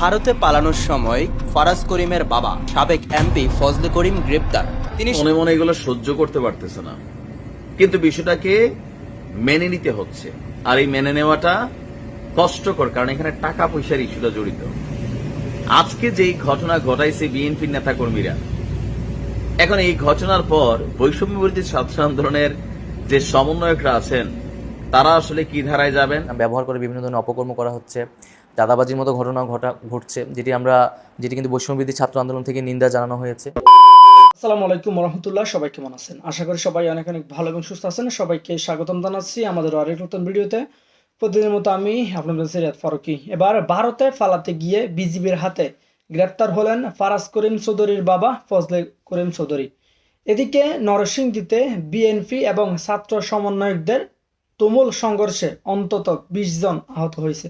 ভারতে পালানোর সময় ফারাজ করিমের বাবা সাবেক এমপি ফজলে করিম গ্রেপ্তার। তিনি মনে মনে এগুলো সহ্য করতে পারতেছে না। কিন্তু বিষয়টাকে মেনে নিতে হচ্ছে। আর এই মেনে নেওয়াটা কষ্টকর কারণ এখানে টাকা পয়সার ইস্যুটা জড়িত। আজকে যেই ঘটনা ঘটাইছে বিএনপির নেতা কর্মীরা এখন এই ঘটনার পর বৈষম্য বিরোধী ছাত্র আন্দোলনের যে সমন্বয়করা আছেন তারা আসলে কি ধারায় যাবেন? ব্যবহার করে বিভিন্ন ধরনের অপকর্ম করা হচ্ছে। দাদাবাজির মতো ঘটনা ঘটা, ঘটছে, যেটি আমরা, যেটি কিন্তু বৈষম্যবিধি ছাত্র আন্দোলন থেকে নিন্দা জানানো হয়েছে। আসসালামু আলাইকুম রহমতুল্লাহ সবাই কেমন আছেন? আশা করি সবাই অনেক অনেক ভালো এবং সুস্থ আছেন। সবাইকে স্বাগতম জানাচ্ছি আমাদের আরেক নতুন ভিডিওতে। প্রতিদিনের মতো আমি, আপনাদের সিরাত ফারুকি। এবার ভারতে ফালাতে গিয়ে বিজিবির হাতে গ্রেপ্তার হলেন ফারাজ করিম চৌধুরীর বাবা ফজলে করিম চৌধুরী। এদিকে নরসিংদীতে বিএনপি এবং ছাত্র সমন্বয়কদের তুমুল সংঘর্ষে অন্তত বিশ জন আহত হয়েছে।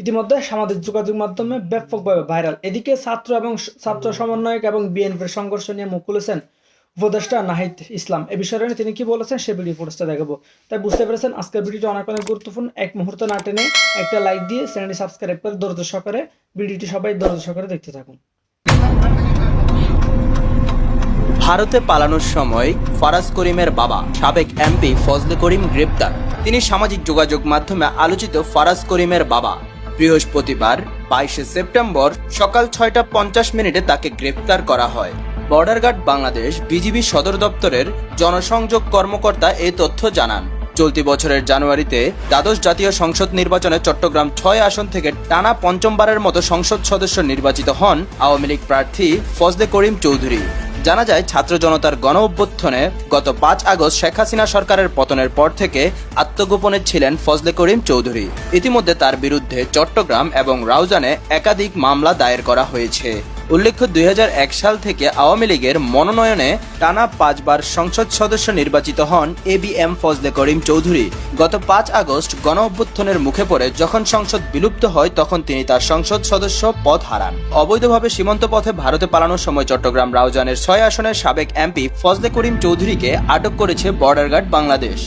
ইতিমধ্যে সামাজিক যোগাযোগ মাধ্যমে ব্যাপকভাবে ভাইরাল। এদিকে ছাত্র এবং ছাত্র সমন্বয়ক এবং বিএনপির সংঘর্ষ নিয়ে মুখ খুলেছেন উপদেষ্টা নাহিদ ইসলাম। এ বিষয়ে নিয়ে তিনি কি বলেছেন সে ভিডিও ফুটেজটা দেখাবো। তাই বুঝতে পেরেছেন আজকের ভিডিওটি অনেক অনেক গুরুত্বপূর্ণ। এক মুহূর্ত না টেনে একটা লাইক দিয়ে চ্যানেলটি সাবস্ক্রাইব করে দরজ সহকারে ভিডিওটি সবাই দরজ সহকারে দেখতে থাকুন। ভারতে পালানোর সময় ফারাজ করিমের বাবা সাবেক এমপি ফজলে করিম গ্রেপ্তার। তিনি সামাজিক যোগাযোগ মাধ্যমে আলোচিত ফারাজ করিমের বাবা। বৃহস্পতিবার, বাইশে সেপ্টেম্বর সকাল ছয়টা পঞ্চাশ মিনিটে তাকে গ্রেপ্তার করা হয়। বর্ডার গার্ড বাংলাদেশ বিজিবি সদর দপ্তরের জনসংযোগ কর্মকর্তা এই তথ্য জানান। চলতি বছরের জানুয়ারিতে দ্বাদশ জাতীয় সংসদ নির্বাচনে চট্টগ্রাম ছয় আসন থেকে টানা পঞ্চমবারের মতো সংসদ সদস্য নির্বাচিত হন আওয়ামী লীগ প্রার্থী ফজলে করিম চৌধুরী। জানা যায়, ছাত্র জনতার গণ অভ্যুত্থানে গত পাঁচ আগস্ট শেখ হাসিনা সরকারের পতনের পর থেকে আত্মগোপনে ছিলেন ফজলে করিম চৌধুরী। ইতিমধ্যে তার বিরুদ্ধে চট্টগ্রাম এবং রাউজানে একাধিক মামলা দায়ের করা হয়েছে। উল্লেখ্য দুই হাজার এক সাল থেকে আওয়ামী লীগের মনোনয়নে টানা পাঁচবার সংসদ সদস্য নির্বাচিত হন A B M Fazle Karim Chowdhury. গত পাঁচ আগস্ট গণ অভ্যুত্থানের মুখে পড়ে যখন সংসদ বিলুপ্ত হয়, তখন তিনি তার সংসদ সদস্য পদ হারান। অবৈধভাবে সীমান্ত পথে ভারতে পালানোর সময় চট্টগ্রাম রাউজানের ছয় আসনের সাবেক এমপি ফজলে করিম চৌধুরীকে আটক করেছে বর্ডার গার্ড বাংলাদেশ।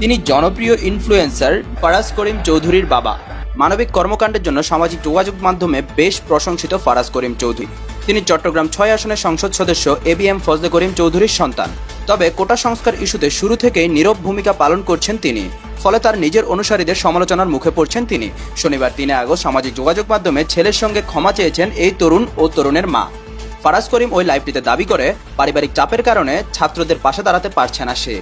তিনি জনপ্রিয় ইনফ্লুয়েন্সার ফারাজ করিম চৌধুরীর বাবা। মানবিক কর্মকাণ্ডের জন্য সামাজিক যোগাযোগ মাধ্যমে বেশ প্রশংসিত ফারাজ করিম চৌধুরী। তিনি চট্টগ্রাম ছয় আসনের সংসদ সদস্য A B M Fazle Karim চৌধুরীর সন্তান। তবে কোটা সংস্কার ইস্যুতে শুরু থেকেই নীরব ভূমিকা পালন করছেন তিনি। ফলে তার নিজের অনুসারীদের সমালোচনার মুখে পড়ছেন তিনি। শনিবার তিনে আগস্ট সামাজিক যোগাযোগ মাধ্যমে ছেলের সঙ্গে ক্ষমা চেয়েছেন এই তরুণ ও তরুণের মা। ফারাজ করিম ওই লাইভটিতে দাবি করে, পারিবারিক চাপের কারণে ছাত্রদের পাশে দাঁড়াতে পারছে না সে।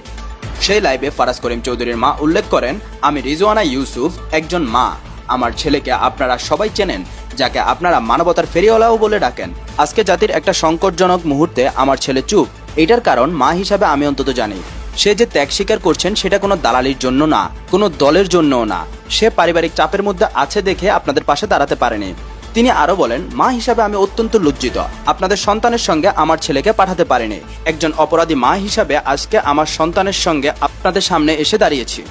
সেই লাইভে ফারাজ করিম চৌধুরীর মা উল্লেখ করেন, আমি রিজওয়ানা ইউসুফ, একজন মা। আমার ছেলেকে আপনারা সবাই চেনেন। যাকে আপনারা মানবতার ফেরিওয়ালাও বলে ডাকেন। আজকে জাতির একটা সংকটজনক মুহূর্তে আমার ছেলে চুপ। এটার কারণ মা হিসাবে আমি অন্তত জানি। সে যে ত্যাগ স্বীকার করছেন সেটা কোনো দালালির জন্য না, কোনো দলের জন্যও না। সে পারিবারিক চাপের মধ্যে আছে দেখে আপনাদের পাশে দাঁড়াতে পারেনি। তিনি আরও বলেন, মা হিসাবে আমি অত্যন্ত লজ্জিত। আপনাদের সন্তানের সঙ্গে আমার ছেলেকে পাঠাতে পারিনি। একজন অপরাধী মা হিসাবে আজকে আমার সন্তানের সঙ্গে আপনাদের সামনে এসে দাঁড়িয়েছি।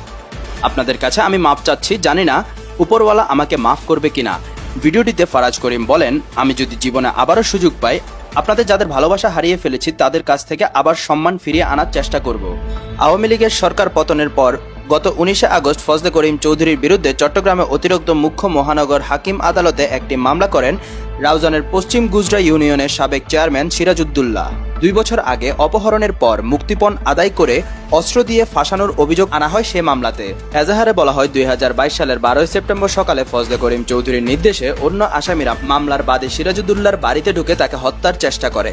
আপনাদের কাছে আমি মাপ চাচ্ছি, জানি না উপরওয়ালা আমাকে মাফ করবে কিনা। ভিডিওটিতে ফারাজ করিম বলেন, আমি যদি জীবনে আবারও সুযোগ পাই, আপনাদের যাদের ভালোবাসা হারিয়ে ফেলেছি, তাদের কাছ থেকে আবার সম্মান ফিরিয়ে আনার চেষ্টা করব। আওয়ামী লীগের সরকার পতনের পর গত উনিশে আগস্ট ফজলে করিম চৌধুরীর বিরুদ্ধে চট্টগ্রামে অতিরিক্ত মুখ্য মহানগর হাকিম আদালতে একটি মামলা করেন। রাউজানের পশ্চিম গুজরা ইউনিয়নের সাবেক চেয়ারম্যান সিরাজুদ্দুল্লাহ দুই বছর আগে অপহরণের পর মুক্তিপণ আদায় করে অস্ত্র দিয়ে ফাঁসানোর অভিযোগ আনা হয় সে মামলাতে। এজাহারে বলা হয়, দুই হাজার বাইশ সালের বারোই সেপ্টেম্বর সকালে ফজলে করিম চৌধুরীর নির্দেশে অন্য আসামিরা মামলার বাদে সিরাজুদ্দুল্লার বাড়িতে ঢুকে তাকে হত্যার চেষ্টা করে।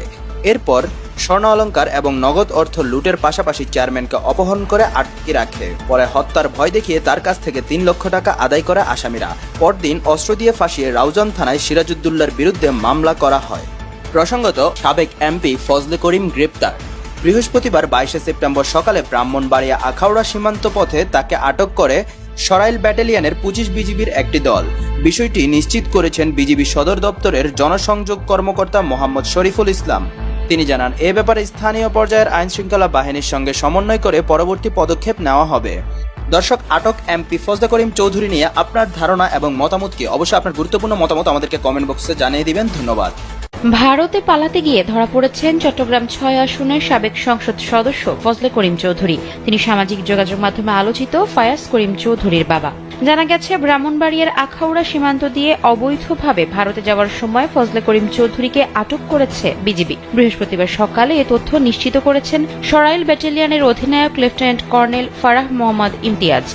এরপর স্বর্ণ অলঙ্কার এবং নগদ অর্থ লুটের পাশাপাশি চেয়ারম্যানকে অপহরণ করে আটকে রাখে। পরে হত্যার ভয় দেখিয়ে তার কাছ থেকে তিন লক্ষ টাকা আদায় করে আসামিরা। পরদিন অস্ত্র দিয়ে ফাঁসিয়ে রাউজান থানায় সিরাজউদ্দৌলার বিরুদ্ধে মামলা করা হয়। প্রসঙ্গত, সাবেক এমপি ফজলে করিম গ্রেপ্তার। বৃহস্পতিবার বাইশে সেপ্টেম্বর সকালে ব্রাহ্মণবাড়িয়া আখাউড়া সীমান্ত পথে তাকে আটক করে সরাইল ব্যাটালিয়নের পঁচিশ বিজিবির একটি দল। বিষয়টি নিশ্চিত করেছেন বিজিবি সদর দপ্তরের জনসংযোগ কর্মকর্তা মোহাম্মদ শরীফুল ইসলাম। তিনি জানান, এ ব্যাপারে স্থানীয় পর্যায়ের আইন শৃঙ্খলা বাহিনীর সঙ্গে সমন্বয় করে পরবর্তী পদক্ষেপ নেওয়া হবে। দর্শক, আটক এমপি ফজদা করিম চৌধুরী নিয়ে আপনার ধারণা এবং মতামত কি? অবশ্যই আপনার গুরুত্বপূর্ণ মতামত আমাদেরকে কমেন্ট বক্সে জানিয়ে দিবেন। ধন্যবাদ। ভারতে পালাতে গিয়ে ধরা পড়েছেন চট্টগ্রাম ছয় আসনের সাবেক সংসদ সদস্য ফজলে করিম চৌধুরী। তিনি সামাজিক যোগাযোগ মাধ্যমে আলোচিত ফায়াজ করিম চৌধুরীর বাবা। জানা গেছে, ব্রাহ্মণবাড়িয়ার আখাউড়া সীমান্ত দিয়ে অবৈধভাবে ভারতে যাওয়ার সময় ফজলে করিম চৌধুরীকে আটক করেছে বিজিবি। বৃহস্পতিবার সকালে এ তথ্য নিশ্চিত করেছেন সরাইল ব্যাটালিয়নের অধিনায়ক লেফটেন্যান্ট কর্নেল ফারাহ মোহাম্মদ ইমতিয়াজ।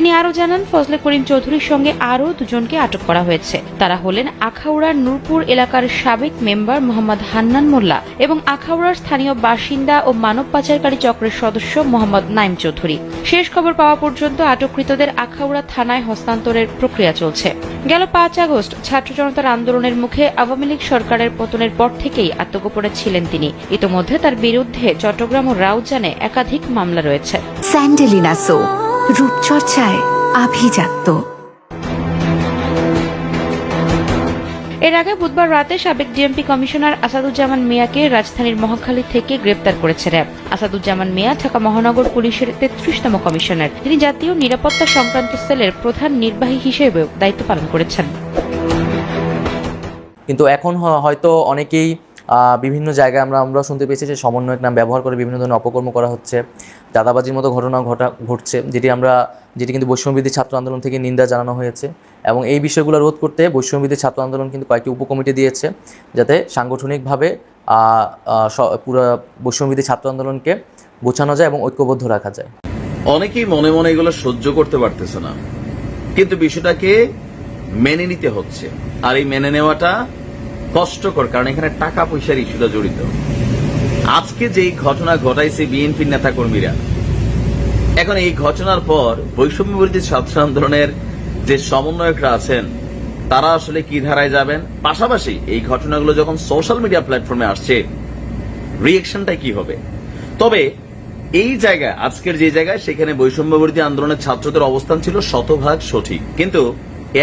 তিনি আরও জানান, ফজলে করিম চৌধুরীর সঙ্গে আরও দুজনকে আটক করা হয়েছে। তারা হলেন আখাউড়ার নূরপুর এলাকার সাবেক মেম্বার মোহাম্মদ হান্নান মোল্লা এবং আখাউড়ার স্থানীয় বাসিন্দা ও মানব পাচারকারী চক্রের সদস্য মোহাম্মদ নাইম চৌধুরী। শেষ খবর পাওয়া পর্যন্ত আটককৃতদের আখাউড়া থানায় হস্তান্তরের প্রক্রিয়া চলছে। গেল পাঁচ আগস্ট, ছাত্র জনতার আন্দোলনের মুখে আওয়ামী লীগ সরকারের পতনের পর থেকেই আত্মগোপনে ছিলেন তিনি। ইতোমধ্যে তার বিরুদ্ধে চট্টগ্রাম ও রাউজানে একাধিক মামলা রয়েছে। স্যান্ডেলিনা রূপচর্চায় আভিজাত্য। এর আগে বুধবার রাতে সাবেক ডিএমপি কমিশনার আসাদুজ্জামান মিয়াকে রাজধানীর মহাখালী থেকে গ্রেপ্তার করেছে র্যাব। আসাদুজ্জামান মিয়া ঢাকা মহানগর পুলিশের তেত্রিশতম কমিশনার। তিনি জাতীয় নিরাপত্তা সংক্রান্ত সেলের প্রধান নির্বাহী হিসেবেও দায়িত্ব পালন করেছেন। কিন্তু এখন হয়তো অনেকেই বিভিন্ন জায়গায় আমরা আমরা শুনতে পেয়েছি যে সমন্বয়ক নাম ব্যবহার করে বিভিন্ন ধরনের অপকর্ম করা হচ্ছে। দাদাবাজির মতো ঘটনা ঘটা, ঘটছে, যেটি আমরা, যেটি কিন্তু বৈষম্যবিধি ছাত্র আন্দোলন থেকে নিন্দা জানানো হয়েছে। এবং এই বিষয়গুলো রোধ করতে বৈষম্যবিধি ছাত্র আন্দোলন কিন্তু কয়েকটি উপকমিটি দিয়েছে, যাতে সাংগঠনিকভাবে পুরো বৈষম্যবিধি ছাত্র আন্দোলনকে গোছানো যায় এবং ঐক্যবদ্ধ রাখা যায়। অনেকেই মনে মনে এগুলো সহ্য করতে পারতেছে না। কিন্তু বিষয়টাকে মেনে নিতে হচ্ছে। আর এই মেনে নেওয়াটা কষ্টকর, কারণ এখানে টাকা পয়সার ইস্যুটা জড়িত। আজকে যেই ঘটনা ঘটাইছে বিএনপির নেতা কর্মীরা এখন এই ঘটনার পর বৈষম্য বিরোধী ছাত্র আন্দোলনের যে সমন্বয়করা আছেন, তারা আসলে কি ধারায় যাবেন? পাশাপাশি এই ঘটনাগুলো যখন সোশ্যাল মিডিয়া প্ল্যাটফর্মে আসছে রিয়েকশনটা কি হবে? তবে এই জায়গায়, আজকের যে জায়গায়, সেখানে বৈষম্য বিরোধী আন্দোলনের ছাত্রদের অবস্থান ছিল শতভাগ সঠিক। কিন্তু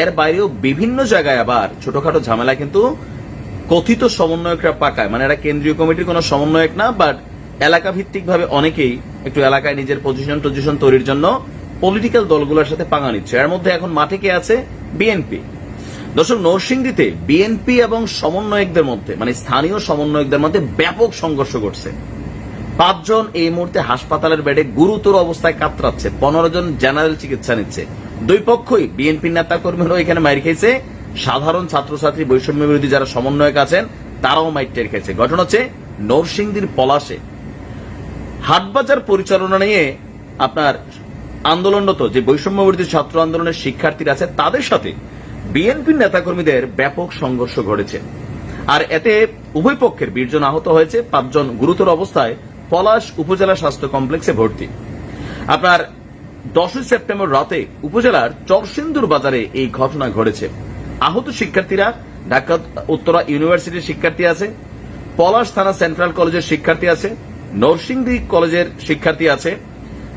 এর বাইরেও বিভিন্ন জায়গায় আবার ছোটখাটো ঝামেলা কিন্তু কথিত সমন্বয়করা পাকায়। মানে এরা কেন্দ্রীয় কমিটির কোনো সমন্বয়ক না বাট এলাকা ভিত্তিক ভাবে অনেকেই একটু এলাকায় নিজের পজিশন টজিশন তৈরির জন্য পলিটিক্যাল দলগুলোর সাথে পাঙা নিচ্ছে। এর মধ্যে এখন মাঠে কে আছে? বিএনপি দর্শক, নরসিংদীতে বিএনপি এবং সমন্বয়কদের মধ্যে মানে স্থানীয় সমন্বয়কদের মধ্যে ব্যাপক সংঘর্ষ ঘটছে। পাঁচজন এই মুহূর্তে হাসপাতালের বেডে গুরুতর অবস্থায় কাতরাচ্ছে। পনেরো জন জেনারেল চিকিৎসা নিচ্ছে। দুই পক্ষই বিএনপি নেতা কর্মীরাও এখানে মাইর খেয়েছে। সাধারণ ছাত্রছাত্রী বৈষম্য বিরোধী যারা সমন্বয়ক আছেন, তারাও মাইর টের খেয়েছে। ঘটনা হচ্ছে, নরসিংদীর পলাশে। হাটবাজার পরিচালনা নিয়ে আপনার আন্দোলনরত যে বৈষম্য বিরোধী ছাত্র আন্দোলনের শিক্ষার্থীরা আছে, তাদের সাথে বিএনপির নেতাকর্মীদের ব্যাপক সংঘর্ষ ঘটেছে। আর এতে উভয় পক্ষের বীরজন আহত হয়েছে, পাঁচজন গুরুতর অবস্থায় পলাশ উপজেলা স্বাস্থ্য কমপ্লেক্সে ভর্তি। আপনার দশই সেপ্টেম্বর রাতে উপজেলার চরসিন্দুর বাজারে এই ঘটনা ঘটেছে। আহত শিক্ষার্থীরা, ঢাকা, উত্তরা ইউনিভার্সিটির শিক্ষার্থী আছে, পলাশ থানা সেন্ট্রাল কলেজের শিক্ষার্থী আছে, নরসিংদী কলেজের শিক্ষার্থী আছে,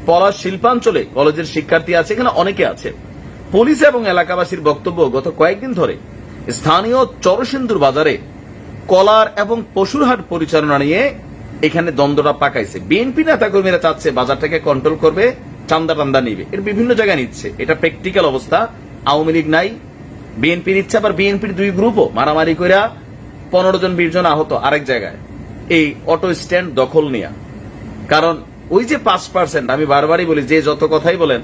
পলাশ শিল্পাঞ্চলে কলেজের শিক্ষার্থী আছে, এখানে অনেকে আছে। পুলিশ এবং এলাকাবাসীর বক্তব্য গত কয়েকদিন ধরে স্থানীয় চরসিন্দুর বাজারে কলার এবং পশুরহাট পরিচালনা নিয়ে এখানে দ্বন্দ্বটা পাকাইছে। বিএনপি নেতাকর্মীরা চাচ্ছে বাজারটাকে কন্ট্রোল করবে, চান্দা টান্দা নিবে। এর বিভিন্ন জায়গায় নিচ্ছে। এটা প্র্যাকটিক্যাল অবস্থা, আওয়ামী লীগ নাই বিএনপি নিচ্ছে আবার বিএনপির দুই গ্রুপও মারামারি কইরা পনেরো জন, বিশ জন আহত আরেক জায়গায়। এই অটো স্ট্যান্ড দখল নিয়া। কারণ ওই যে পাঁচ পার্সেন্ট, আমি বারবারই বলি, যে যত কথাই বলেন,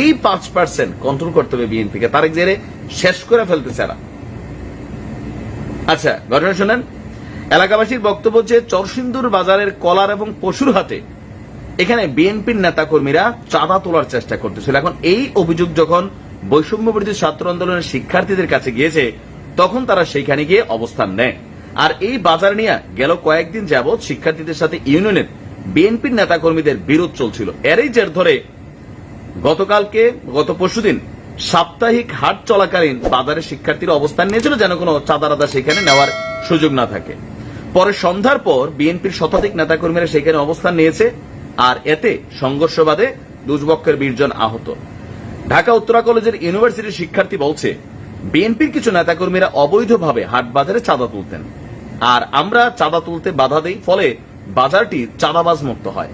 এই পাঁচ পার্সেন্ট কন্ট্রোল করতে হবে বিএনপিকে তারেক জেরে শেষ করে ফেলতেছে এরা। আচ্ছা ঘটনা শোনেন। এলাকাবাসীর বক্তব্য যে চরসিন্দুর বাজারের কলার এবং পশুর হাতে এখানে বিএনপির নেতাকর্মীরা চাঁদা তোলার চেষ্টা করতেছিল। এখন এই অভিযোগ যখন বৈষম্য বিরোধী ছাত্র আন্দোলনের শিক্ষার্থীদের কাছে গিয়েছে, তখন তারা সেইখানে গিয়ে অবস্থান নেয়। আর এই বাজার নিয়ে গেল কয়েকদিন যাবৎ শিক্ষার্থীদের সাথে ইউনিয়নের বিএনপির নেতাকর্মীদের বিরোধ চলছিল। এরই জের ধরে গতকালকে, গত পরশুদিন সাপ্তাহিক হাট চলাকালীন বাজারে শিক্ষার্থীরা অবস্থান নিয়েছিল যেন কোনো চাঁদারাদা সেখানে নেওয়ার সুযোগ না থাকে। পরে সন্ধ্যার পর বিএনপির শতাধিক নেতাকর্মীরা সেখানে অবস্থান নিয়েছে, আর এতে সংঘর্ষবাদে দুজপক্ষের বীরজন আহত। ঢাকা উত্তরা কলেজের ইউনিভার্সিটির শিক্ষার্থী বলছে, বিএনপির কিছু নেতাকর্মীরা অবৈধভাবে হাট বাজারে চাঁদা তুলতেন। আর আমরা চাঁদা তুলতে বাধা দেই, ফলে বাজারটি চাঁদাবাজ মুক্ত হয়।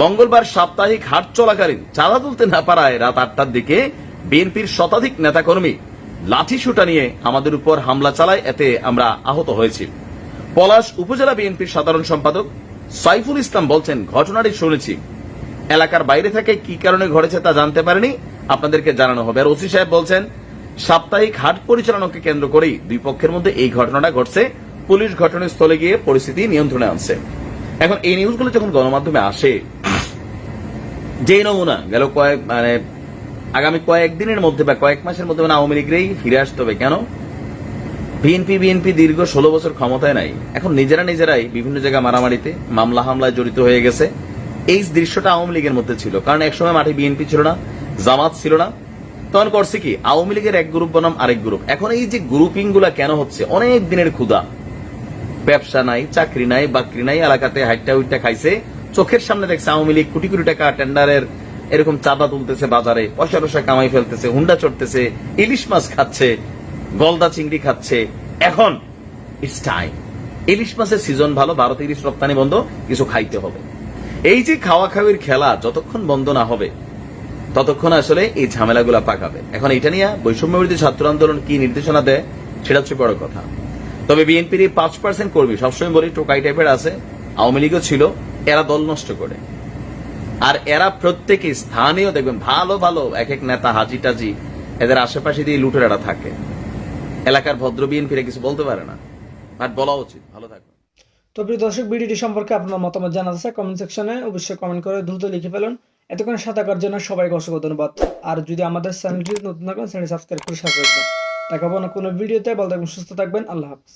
মঙ্গলবার সাপ্তাহিক হাট চলাকালীন চাঁদা তুলতে না পারায় রাত আটটার দিকে বিএনপির শতাধিক নেতাকর্মী লাঠি সুটা নিয়ে আমাদের উপর হামলা চালায়, এতে আমরা আহত হয়েছি। পলাশ উপজেলা বিএনপির সাধারণ সম্পাদক সাইফুল ইসলাম বলছেন, ঘটনাটি শুনেছি। এলাকার বাইরে থেকে কি কারণে ঘটেছে তা জানতে পারেনি। আপনাদেরকে জানানো হবে। আর ওসি সাহেব বলছেন, সাপ্তাহিক হাট পরিচালনাকে কেন্দ্র করেই দুই পক্ষের মধ্যে এই ঘটনাটা ঘটছে। পুলিশ ঘটনাস্থলে গিয়ে পরিস্থিতি নিয়ন্ত্রণে আনছে। এখন এই নিউজগুলো যখন গণমাধ্যমে আসে যে নমুনা, গেল কয়েক মানে আগামী কয়েকদিনের মধ্যে বা কয়েক মাসের মধ্যে মানে আওয়ামী লীগেরই ফিরে আসতে হবে কেন? বিএনপি বিএনপি দীর্ঘ ষোলো বছর ক্ষমতায় নাই। এখন নিজেরা নিজেরাই বিভিন্ন জায়গায় মারামারিতে, মামলা হামলায় জড়িত হয়ে গেছে। এই দৃশ্যটা আওয়ামী লীগের মধ্যে ছিল। কারণ একসময় মাঠে বিএনপি ছিল না। জামাত ছিল না। তখন করছে কি? আওয়ামী লীগের এক গ্রুপ বনাম আরেক গ্রুপ। এখন এই যে গ্রুপিংগুলা কেন হচ্ছে? অনেক দিনের ক্ষুদা ব্যবসা নাই, চাকরি নাই, বাকরি নাই, এলাকাতে হাইটটা উইটটা খাইছে। চোখের সামনে দেখছে আওয়ামী লীগ কোটি কোটি টাকা টেন্ডারের এরকম চাঁদা তুলতেছে বাজারে, পয়সা টসা কামাই ফেলতেছে, হুন্ডা চড়তেছে, ইলিশ মাছ খাচ্ছে, গলদা চিংড়ি খাচ্ছে। এখন ইটস টাইম ইলিশ মাছের সিজন ভালো, ভারত ইলিশ রপ্তানি বন্ধ, কিছু খাইতে হবে। এই যে খাওয়া খাওয়ির খেলা, যতক্ষণ বন্ধ না হবে ততক্ষণ আসলে এই ঝামেলাগুলা পাকাবে। এখন এটা নিয়ে বৈষম্য বিরোধী ছাত্র আন্দোলন কি নির্দেশনা দেয়, সেটা হচ্ছে বড় কথা। তবে বিএনপির এই পাঁচ পার্সেন্ট কর্মী সবসময় বলি টোকাই টাইপের আছে, আওয়ামী লীগও ছিল, এরা দল নষ্ট করে। আর এরা প্রত্যেকে স্থানীয়, দেখবেন ভালো ভালো এক এক নেতা হাজি টাজি, এদের আশেপাশে দিয়ে লুটেরারা থাকে। এলাকার ভদ্র বিএনপিরা কিছু বলতে পারে না। আর বলা উচিত, ভালো থাকবে তো প্রিয় দর্শক, ভিডিওটি সম্পর্কে আপনার মতামত জানা আছে কমেন্ট সেকশনে অবশ্যই কমেন্ট করে দ্রুত লিখে ফেলুন। এতক্ষণ সাঁতার জন্য সবাইকে অসংখ্য ধন্যবাদ। আর যদি আমাদের চ্যানেলটি নতুন থাকেন চ্যানেল সাবস্ক্রাইব করে সাথে থাকবেন। দেখাবো না কোনো ভিডিওতে। ভালো থাকবেন, সুস্থ থাকবেন। আল্লাহ হাফিজ।